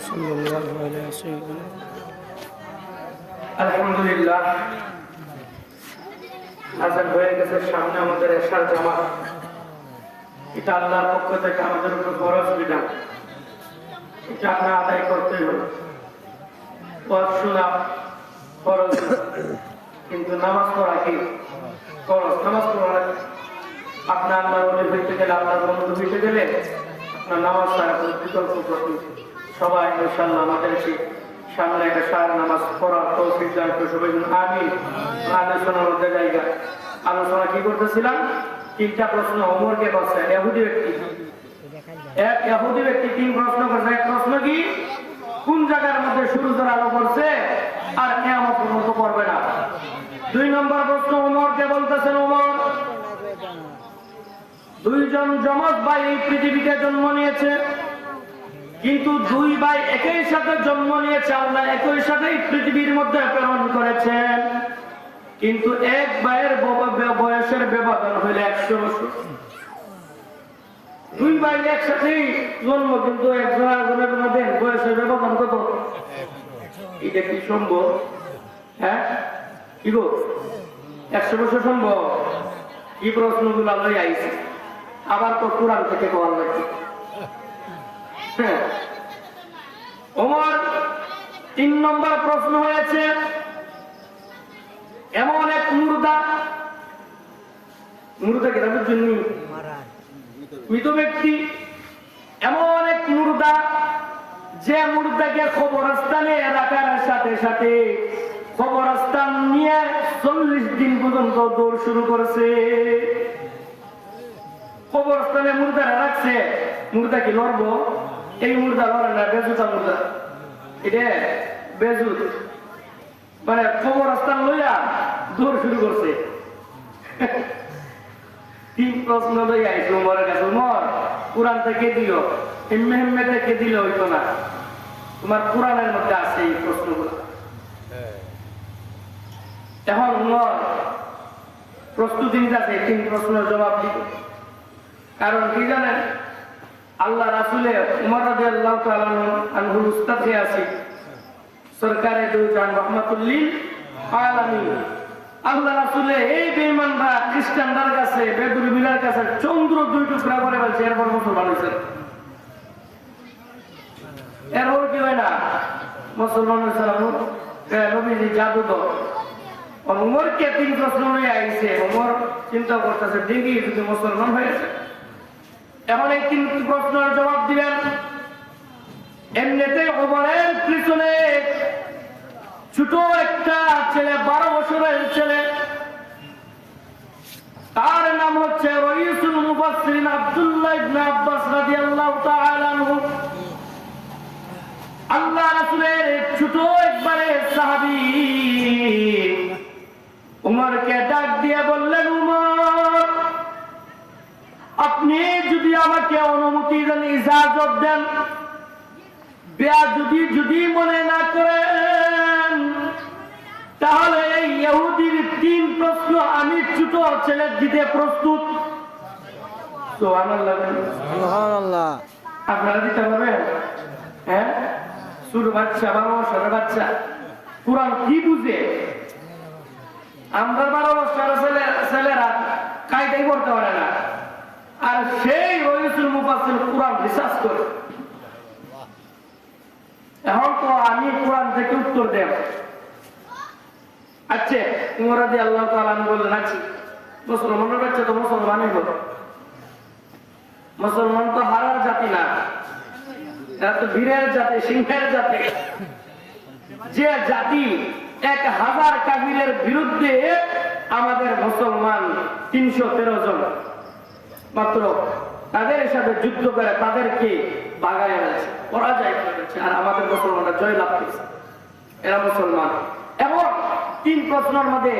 صلى الله على سيدنا আলহামদুলিল্লাহ আজান হয়ে গেছে সামনে আমাদের এশার জামা এটা আল্লাহর পক্ষ থেকে আমাদের উপর বড় সুবিধা এটা আমরা আদায় করতে হবে পথ শোনা ফরজ কিন্তু নামাজ পড়া কি ফরজ নামাজ পড়া আপনার আল্লাহর বলে হইতে গেলে আল্লাহর বন্ধু হইতে গেলে আপনার নামাজ ছাড়া কোনো বিকল্প প্রতি সবাই ইনশাল্লাহ আমাদেরকে সামনে একটা সার নামাজ পড়ার তৌফিক দান করে সবাই আমিন। আলোচনার মধ্যে জায়গা। আলোচনা কি করতেছিলাম? তিনটা প্রশ্ন হোমওয়ার্কে করছে এহুদি ব্যক্তি। এক এহুদি ব্যক্তি তিন প্রশ্ন করছে, এক প্রশ্ন কি? কোন জায়গার মধ্যে সূর্যের আলো করছে আর কেমন পর্যন্ত করবে না। দুই নম্বর প্রশ্ন ওমরকে বলতেছেন ওমর। দুইজন জমজ ভাই এই পৃথিবীতে জন্ম নিয়েছে। কিন্তু দুই ভাই একই সাথে জন্ম নিয়েছে, আল্লাহ একই সাথে পৃথিবীর মধ্যে প্রেরণ করেছেন। কিন্তু এক ভাইয়ের বয়সের ব্যবধান হইলে একশো বছর। দুই ভাই একসাথেই জন্ম, কিন্তু একজন আরেকজনের মধ্যে বয়সের ব্যবধান কত? এটা কি সম্ভব? হ্যাঁ? কি গো? একশো বছর সম্ভব? কি প্রশ্নগুলো আমরা আইছি? আবার তো কোরআন থেকে লাগবে। হ্যাঁ। ওমর তিন নম্বর প্রশ্ন হয়েছে, এমন এক মুর্দা মুর্দা কিতাবের জন্য মৃত ব্যক্তি, এমন এক মুর্দা, যে মুর্দাকে খবরস্থানে রাখার সাথে সাথে খবরস্থান নিয়ে চল্লিশ দিন পর্যন্ত দৌড় শুরু করেছে। কবরস্থানে মুর্দা রাখছে, মুর্দা কি লড়ব? এই মুর্দা লড়ে না বেজুতা মুর্দা এটা বেজুত মানে কবরস্থান লইয়া দৌড় শুরু করছে। তিন প্রশ্ন লই আইছে উমরের কাছে, উমর, কোরআন থেকে দিও। এমনি এমনি থেকে দিলে হইতো না। তোমার কোরআনের মধ্যে আছে এই প্রশ্নগুলো। এখন উমর প্রস্তুতি আছে তিন প্রশ্নের জবাব দিবে। কারণ কি জানেন? আল্লাহ রাসুলে উমর রাজি আল্লাহ আনহুল উস্তাদ হয়ে আছি। সরকারে দুজান রহমাতুল্লিল আলামিন। আল্লাহ রাসুলে এই বেঈমানরা খ্রিস্টানদের কাছে বেদুর মিলার কাছে চন্দ্র দুই টুকরা করে বলছে এরপর মুসলমান হয়েছে। এরপর কি হয় না? মুসলমান হয়েছে জাদুঘর অমরকে তিন প্রশ্ন নিয়ে আইছে। অমর চিন্তা করতেছে দেখি যদি মুসলমান হয়েছে এখন এই প্রশ্নের জবাব দিবেন। এমনিতে অমরের পিছনে ছোট একটা ছেলে, বারো বছরের ছেলে। তার নাম হচ্ছে রইসুল মুফাসসিরিন আব্দুল্লাহ ইবনে আব্বাস রাদিয়াল্লাহু তাআলা আনহু। আল্লাহ রাসূলের ছোট একবারে সাহাবী উমরকে আমাকে অনুমতি দেন ইজাজত দেন। বেয়া যদি যদি মনে না করেন তাহলে এই ইহুদির তিন প্রশ্ন আমি ছোট ছেলে দিতে প্রস্তুত। আপনারা দিতে পারবেন? হ্যাঁ? ছোট বাচ্চা বারো বছরের বাচ্চা। কোরআন কি বুঝে? আমরা বারো বছরের ছেলে ছেলেরা কায়দাই করতে পারে না। আর রইসুল মুফাসিল কোরআন রিসার্চ করে। এখন তো আমি কোরআন থেকে উত্তর দেব। আচ্ছা দিয়ে আল্লাহ বললেন আছি মুসলমানের বাচ্চা তো মুসলমানই মুসলমান তো হারার জাতি না। এরা তো বীরের জাতি, সিংহের জাতি। যে জাতি এক হাজার কাবিলের বিরুদ্ধে আমাদের মুসলমান তিনশো তেরো জন। মাত্র তাদের সাথে যুদ্ধ করে তাদেরকে বাগায় রয়েছে পরাজয় করেছে আর আমাদের মুসলমানরা জয় লাভ করেছে। এরা মুসলমান। এবং তিন প্রশ্নের মধ্যে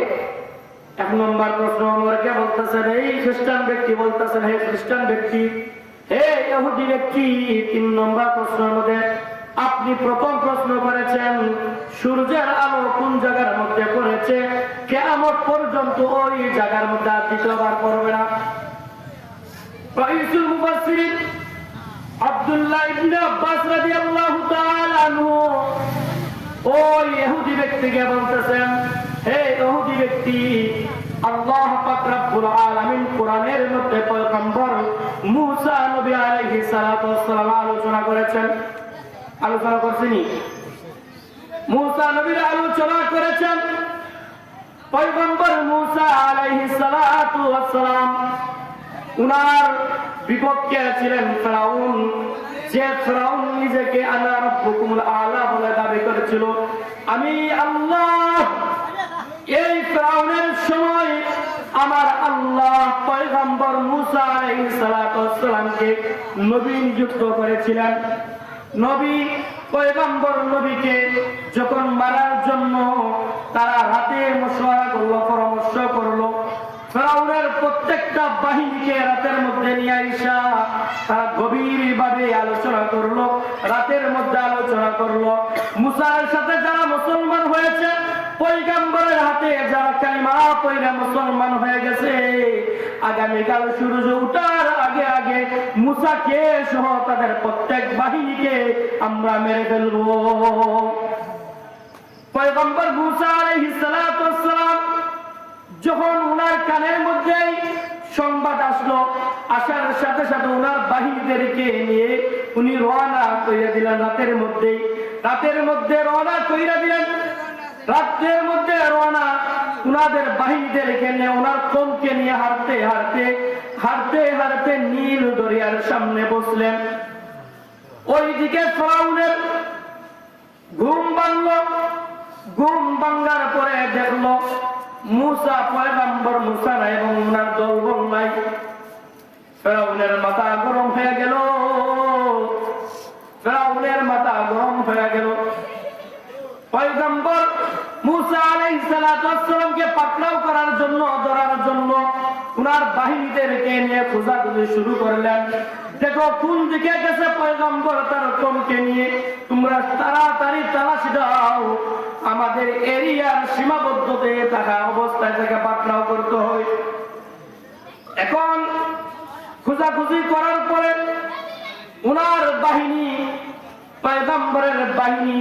এক নম্বর প্রশ্ন আমাকে বলতেছেন, এই খ্রিস্টান ব্যক্তি বলতেছেন, হে খ্রিস্টান ব্যক্তি, হে ইহুদি ব্যক্তি, তিন নম্বর প্রশ্নের মধ্যে আপনি প্রথম প্রশ্ন করেছেন, সূর্যের আলো কোন জায়গার মধ্যে করেছে কেমন পর্যন্ত ওই জায়গার মধ্যে দ্বিতীয়বার করবে না। রাইসুল মুফাসসিরিন আব্দুল্লাহ ইবনে আব্বাস রাদিয়াল্লাহু তাআলা আনহু। ওই ইহুদি ব্যক্তিকে বলতেছেন, হে ইহুদি ব্যক্তি, আল্লাহ পাক রব্বুল আলামিন কোরআনের মধ্যে পয়গম্বর মূসা নবী আলাইহিস সালাতু ওয়াসসালাম আলোচনা করেছেন। আলোচনা করছেনি মূসা নবীর আলোচনা করেছেন। পয়গম্বর মূসা আলাইহিস সালাতু ওয়াসসালাম উনার বিপক্ষে ছিলেন ফেরাউন। যে ফেরাউন নিজেকে আনা রব্বুকুমুল আলা বলে দাবি করেছিল, আমি আল্লাহ, এই ফেরাউনের সময় আমার আল্লাহ পয়গম্বর মুসা আলাইহিস সালাতু ওয়াস সালামকে নবী নিযুক্ত করেছিলেন। নবী, পয়গম্বর নবীকে যখন মারার জন্য তারা রাতে মশওয়ারা করল, পরামর্শ করল ফেরাউনের প্রত্যেকটা বাহিনীকে রাতের মধ্যে নিয়ে আইসা তারা গভীর ভাবে আলোচনা করল, রাতের মধ্যে আলোচনা করল। মুসার সাথে যারা মুসলমান হয়েছে পৈগম্বরের হাতে যারা কালিমা পয়রা মুসলমান হয়ে গেছে। আগামীকাল সূর্য উঠার আগে আগে মুসাকে সহ তাদের প্রত্যেক বাহিনীকে আমরা মেরে ফেলব। পয়গম্বর মুসা আলাইহিস সালাম যখন উনার কানের মধ্যে সংবাদ আসলো, আসার সাথে সাথে উনার বাহিনীদেরকে নিয়ে উনি রওনা কইরা দিলেন রাতের মধ্যে রাতের মধ্যে রওনা কইরা দিলেন। রাতের মধ্যে রওনা উনাদের বাহিনীদেরকে নিয়ে ওনার কমকে নিয়ে হারতে হারতে হারতে হারতে নীল দরিয়ার সামনে বসলেন। ওইদিকে ফরাউনের ঘুম ভাঙল। ঘুম ভাঙ্গার পরে দেখল মুসা পয়গাম্বর মুসা নাই এবং উনার নাই। ফেরাউনের মাথা গরম হয়ে গেল। ফেরাউনের মাথা গরম হয়ে গেল। পয়গম্বর মুসা পাকড়াও করার জন্য, ধরার জন্য উনার বাহিনীদেরকে নিয়ে খোঁজাখুঁজি শুরু করলেন। দেখো, কোন দিকে গেছে পয়গম্বর তার কমকে নিয়ে? তোমরা তাড়াতাড়ি তালাশি দাও। আমাদের এরিয়ার সীমাবদ্ধতে থাকা অবস্থায় থেকে পাকড়াও করতে হয় এখন খোঁজাখুঁজি করার পরে উনার বাহিনী, পয়গম্বরের বাহিনী,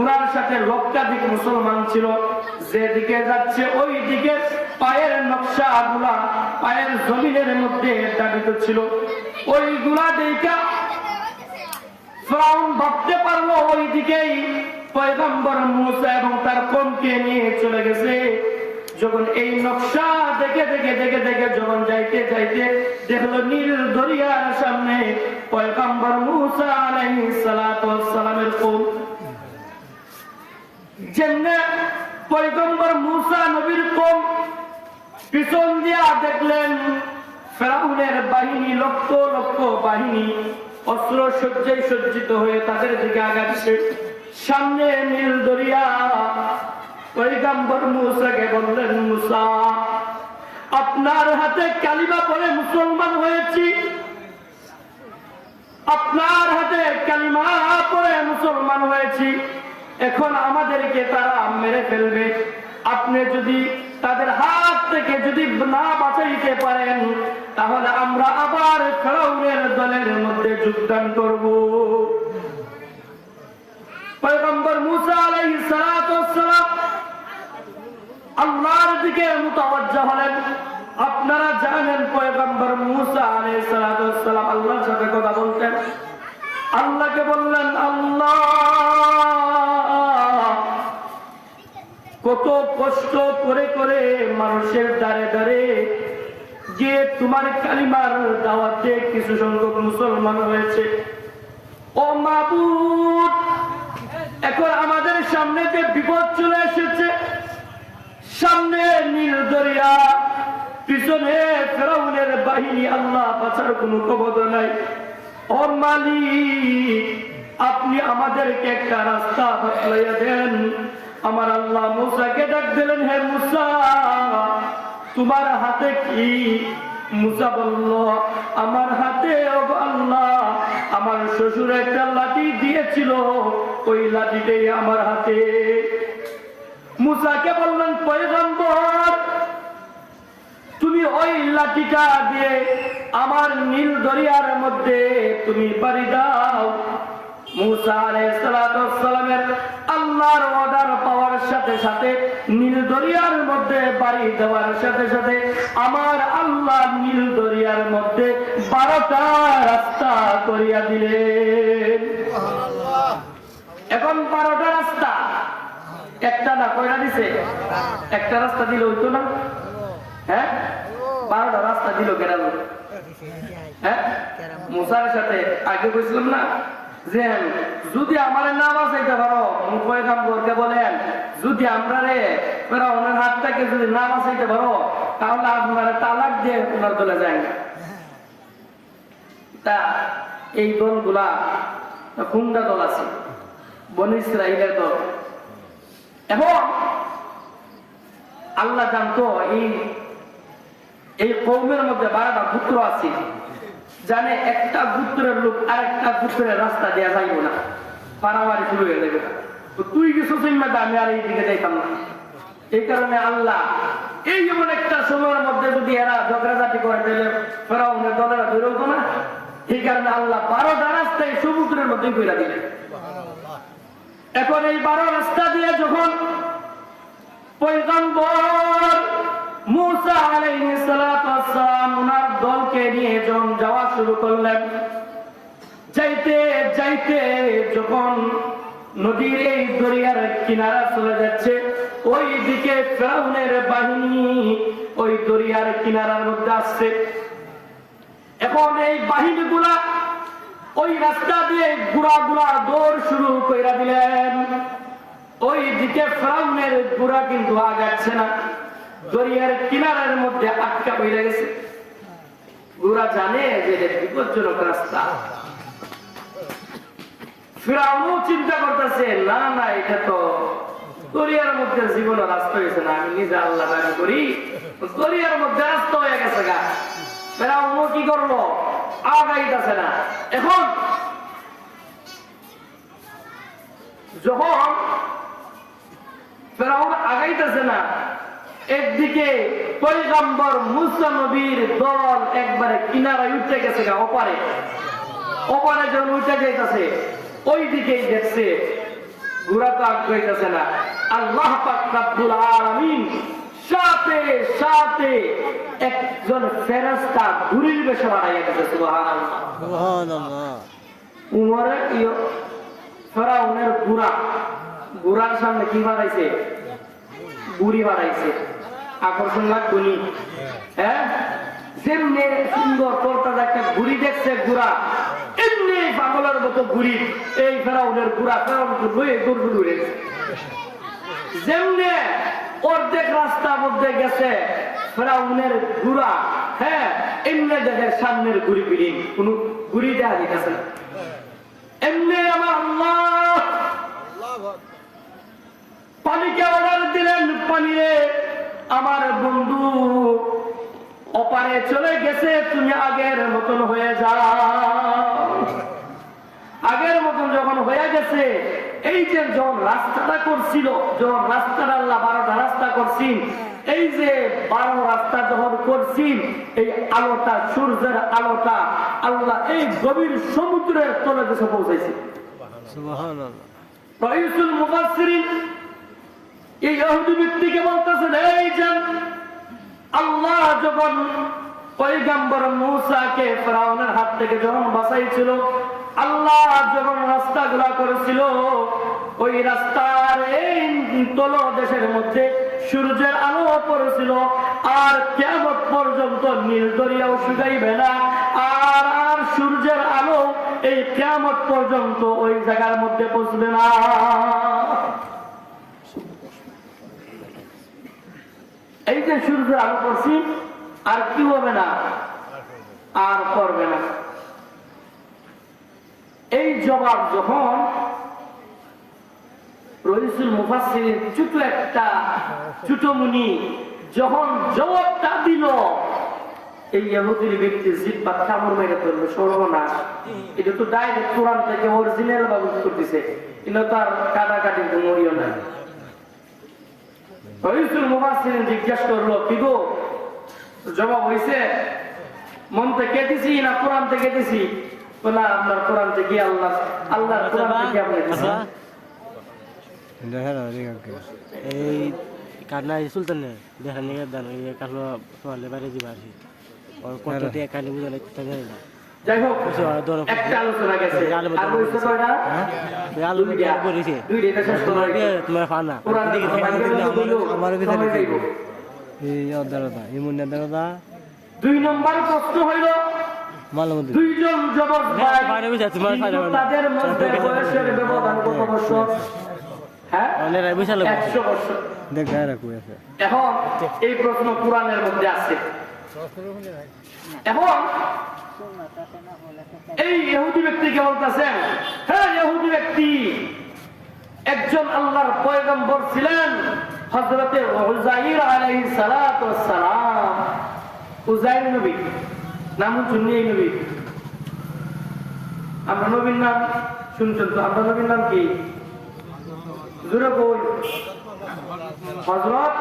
উনার সাথে লক্ষাধিক মুসলমান ছিল। যেদিকে যাচ্ছে ওই দিকে পায়ের নকশা গুলা পায়ের জমিনের মধ্যে দাবিত ছিল। ওইগুলা দেখা ফ্রাউন ভাবতে পারল ওই দিকেই পয়গম্বর মুসা এবং তার কমকে নিয়ে চলে গেছে। যখন এই নকশা দেখে দেখে দেখে দেখে যখন যাইতে যাইতে দেখল নীল দরিয়ার সামনে পয়গম্বর মুসা আলাইহিস সালাতু সালামের কম। যেমনে পয়গম্বর মুসা নবীর কম, পিছন দিয়া দেখলেন ফেরাউনের বাহিনী লক্ষ লক্ষ বাহিনী অস্ত্র সজ্জায় সজ্জিত হয়ে তাদের দিকে আগাচ্ছে। সামনে নীল দরিয়া। পৈগম্বর মুসাকে বললেন, মুসা, আপনার হাতে কালিমা পরে মুসলমান হয়েছি। আপনার হাতে কালিমা পরে মুসলমান হয়েছি। এখন আমাদেরকে তারা মেরে ফেলবে। আপনি যদি তাদের হাত থেকে যদি না বাঁচাইতে পারেন, তাহলে আমরা আবার ফেরাউনের দলের মধ্যে যোগদান করব। আপনারা জানেন পয়গম্বর মুসা আল্লাহর সাথে কথা বলতেন। আল্লাহকে বললেন, আল্লাহ কত কষ্ট করে করে মানুষের দ্বারে দ্বারে যে তোমার কালিমার দাওয়াতে কিছু সংখ্যক মুসলমান হয়েছে ও মাবুদ, এখন আমাদের সামনে যে বিপদ চলে এসেছে, সামনে নীল দরিয়া, পিছনে ফেরাউনের বাহিনী, আল্লাহ বাঁচার কোনো ক্ষমতা নাই। ও মালিক, আপনি আমাদেরকে একটা রাস্তা বাতলাইয়া দেন। আমার আল্লাহ মুসাকে ডাক দিলেন, হে মুসা, তোমার হাতে কি? মুসা বলল, আমার হাতে আল্লাহ, আমার শ্বশুর একটা লাঠি দিয়েছিল, ওই লাঠিটাই আমার হাতে। মুসাকে বললেন, পয়গম্বর, তুমি ওই লাঠিটা দিয়ে আমার নীল দরিয়ার মধ্যে তুমি পারি দাও। মুসা আলাইহিস সালাতু ওয়াস সালামের আল্লাহর অর্ডার পাওয়ার সাথে সাথে সাথে নীল দরিয়ার মধ্যে বাড়ি দেওয়ার সাথে সাথে আমার আল্লাহ নীল দরিয়ার মধ্যে বারোটা রাস্তা করিয়া দিলেন। এখন বারোটা রাস্তা। একটা না কয়টা দিছে? একটা রাস্তা দিলে হইতো না। হ্যাঁ? বারোটা রাস্তা দিল কেন হ্যাঁ মুসার সাথে আগে বলছিলাম না? যে যদি আমার নাম আসাইতে পারো পয়গাম করতে বলেন, যদি আমরা রে ওনার হাত থেকে যদি নাম আসাইতে পারো, তাহলে আপনারা তালাক দিয়ে ওনার দলে যায় না তা এই দলগুলা কুন্ডা দল আছে? বন ইসরাইলের দল। এবং আল্লাহ জানতো এই এই কৌমের মধ্যে বারোটা পুত্র আছে। জানে একটা পুত্রের লোক আর একটা পুত্রের রাস্তা দেওয়া যাইব না। পারাবারি শুরু হয়ে যাবে তো তুই কিছু চিন্তা আমি আর এই দিকে যাইতাম না। এই কারণে আল্লাহ এই যেমন একটা সময়ের মধ্যে যদি এরা ঝগড়াঝাটি করে দিলে ফেরাউনের দলেরা বেরোতো না। এই কারণে আল্লাহ বারোটা রাস্তায় সমুদ্রের মধ্যে করে দিলেন। এখন এই বারো রাস্তা দিয়ে যখন পয়গম্বর মুসা আলাইহিস ওয়াসসালাম ওনার দলকে নিয়ে যখন যাওয়া শুরু করলেন, যাইতে যাইতে যখন নদীর এই দরিয়ার কিনারা চলে যাচ্ছে ওই দিকে ফেরাউনের বাহিনী ওই দরিয়ার কিনারার মধ্যে আসছে। এখন এই বাহিনীগুলা ওই রাস্তা দিয়ে গুড়া গুড়া দৌড় শুরু করে দিলেন। ওই দিকে ফ্রাউনের গুড়া কিন্তু আগাচ্ছে না, দরিয়ার কিনারের মধ্যে আটকা পড়ে গেছে। গুড়া জানে যে বিপজ্জনক রাস্তা। ফিরাউনও চিন্তা করতেছে, না না, এটা তো দরিয়ার মধ্যে জীবনের রাস্তা হয়েছে না, আমি নিজে আল্লাহ দাবি করি। দরিয়ার মধ্যে রাস্তা হয়ে গেছে গা। ফেরাউনও কি করল? আগাইতেছে না। এখন যখন ফেরাউন আগাইতেছে না একদিকে পৈগম্বর মুসা নবীর দল একবারে কিনারায় উঠে গেছে গা অপারে অপারে যখন উঠে যাইতেছে ওই দিকেই দেখছে ঘোরা তো আগাইতেছে না। আল্লাহ পাক রাব্বুল আলামিন সাথে সাথে একজন ফেরেশতা ঘুরির বেশে বাড়াইয়া গেছে সুবহানাল্লাহ। সুবহানাল্লাহ। উমরে ইয় ফেরাউনের গুড়া গুড়ার সামনে কি বাড়াইছে গুড়ি বাড়াইছে আকর্ষণ লাগবনি। হ্যাঁ? যেমনি সুন্দর একটা ঘুড়ি দেখছে গুড়া এমনি পাগলের মতো ঘুড়ি। এই ফেরাউনের গুড়া ফেরাউন লয়ে দৌড় দৌড় যেমনি অর্ধেক রাস্তা মধ্যে গেছে ফেরাউনের গুড়া হ্যাঁ? এমনি দেখে সামনের ঘুড়ি পিড়ি কোন ঘুড়ি দেখা দিতেছে না। এমনি আমার আল্লাহ পানিকে অর্ডার দিলেন পানি রে আমার বন্ধু অপারে চলে গেছে তুমি আগের মতন হয়ে যাও। আগের মতন যখন হয়ে গেছে এই যে যখন রাস্তাটা করছিল যখন রাস্তাটা আল্লাহ বারোটা রাস্তা করছি এই যে বারো রাস্তা যখন করছি এই আলোটা সূর্যের আলোটা আল্লাহ এই গভীর সমুদ্রের তলে দেশে পৌঁছাইছে। এই ইহুদি ব্যক্তিকে বলতেছেন, এই যে আল্লাহ যখন পয়গম্বর মূসাকে ফেরাউনের হাত থেকে যখন বাঁচাইছিল, আল্লাহ যখন রাস্তাগুলা করেছিল, ওই রাস্তার এই তল দেশের মধ্যে সূর্যের আলো পড়েছিল, আর কেমন পর্যন্ত নীল দরিয়াও শুকাইবে না, আর আর সূর্যের আলো এই কেমন পর্যন্ত ওই জায়গার মধ্যে পৌঁছবে না। এই যে সূর্যের আলো পড়ছি আর কি হবে না? আর করবে না। এই জবাব যখন রইসুল মুফাসসির ছোট একটা মুনি যখন জবাবটা দিল, এই ইহুদির ব্যক্তি জিব্বা কামড় মেরে ধরলো, সর্বনাশ। এটা তো ডাইরেক্ট কোরআন থেকে অরিজিনাল ভাবে করতেছে। কিন্তু তার কাটাকাটি মরিও না রইসুল মুফাসসির জিজ্ঞাসা করল কি গো? জবাব হইছে মন থেকে দিছি না কোরআন থেকে দিছি আপনার কোরআন থেকে আল্লাহ আল্লাহর কোরআন থেকে আপনি দিছি দেখেন এই কান্না সুলতান দেখা নিয়ে দান কালো তোমার বাইরে দিবা আর কি দিয়ে কানি বুঝে লাগতে জানি না। যাই হোক আর একটা আলোচনা গেছে। আর রয়েছে কয়টা আলু দুইটা। করেছে দুইটা, এটা শেষ করো। তোমার ফানা আমার ভিতরে। এই দুই নম্বর প্রশ্ন হইল দুইজন। তাদের মধ্যে বয়সের ব্যবধান কত বছর? হ্যাঁ এখন এই প্রশ্ন কোরআনের মধ্যে আছে। এখন এই ইহুদি ব্যক্তিকে বলতেছেন হ্যাঁ ইহুদি ব্যক্তি, একজন আল্লাহর পয়গম্বর ছিলেন সালাম উজাইর নবী, নাম নবী। আমরা নবীর নাম শুনছেন তো? আমরা নবীর নাম কি? হযরত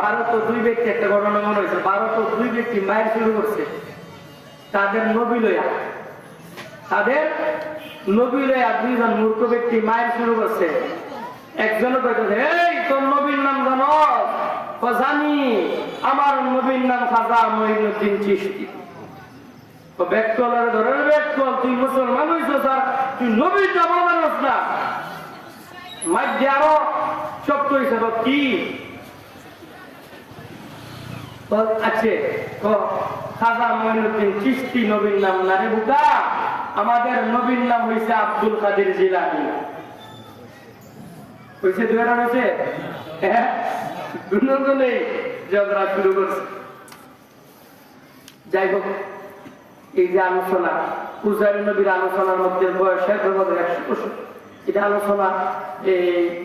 ভারত দুই ব্যক্তি, একটা ঘটনা মনে হয়েছে ভারত দুই ব্যক্তি মায়ের শুরু করছে। তাদের নবী লইয়া। তাদের নবী লইয়া দুইজন মূর্খ ব্যক্তি মায়ের শুরু করছে একজন এই, তোর নবীর নাম জানো জানি আমার নবীর নাম খাজা মহিনুদ্দিন চিশতি। তো ব্যক্তলার ধরে ব্যক্তল তুই মুসলমান হইছ, স্যার। তুই নবীর নাম জানোস না। মাঝে আরও শক্ত হিসেবে কি? তো আছে খাজা মঈনুদ্দিন চিশতি নবীর নাম না রে বুকা। আমাদের নবীর নাম হইছে আব্দুল কাদের জিলানি। হইছে দুটা হইছে? হ্যাঁ? ঝগড়া শুরু করছে। যাই হোক, এই যে আলোচনা, পূজারী নবীর আলোচনার মধ্যে বয়স বছর এটা আলোচনা, এই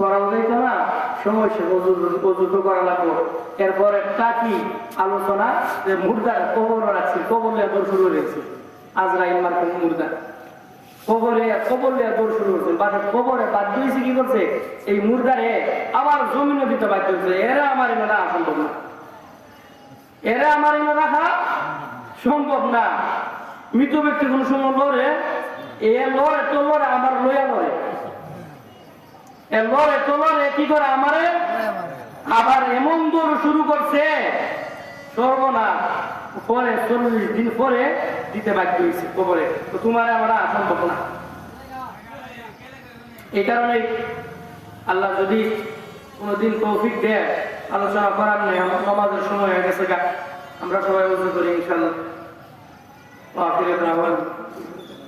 করা যাইতো না। সময় অজুত করা এরপর একটা কি? আলোচনা যে মুর্দার কবর কবর শুরু হয়েছে। মুর্দা। কবরে কবর লিয়া দৌড় শুরু করছে কবরে কি করছে এই মুর্দারে আবার জমিনে দিতে বাধ্য হয়েছে এরা আমার রাখা সম্ভব না। এরা আমার এনে রাখা সম্ভব না। মৃত ব্যক্তি কোন সময় লড়ে, এ লড়ে, তো লড়ে, আমার লইয়া লড়ে। লড়ে তো লড়ে কি করে আমারে? আবার এমন দৌড় শুরু করছে সর্বনা পরে চল্লিশ দিন পরে দিতে বাধ্য হয়েছে কবরে। তো তোমার আমরা সম্ভব না। এই কারণে আল্লাহ যদি কোনোদিন তৌফিক দেয় আলোচনা করার নেই আমার সমাজের সময় হয়ে গেছে আমরা সবাই উজু করি ইনশাল্লাহ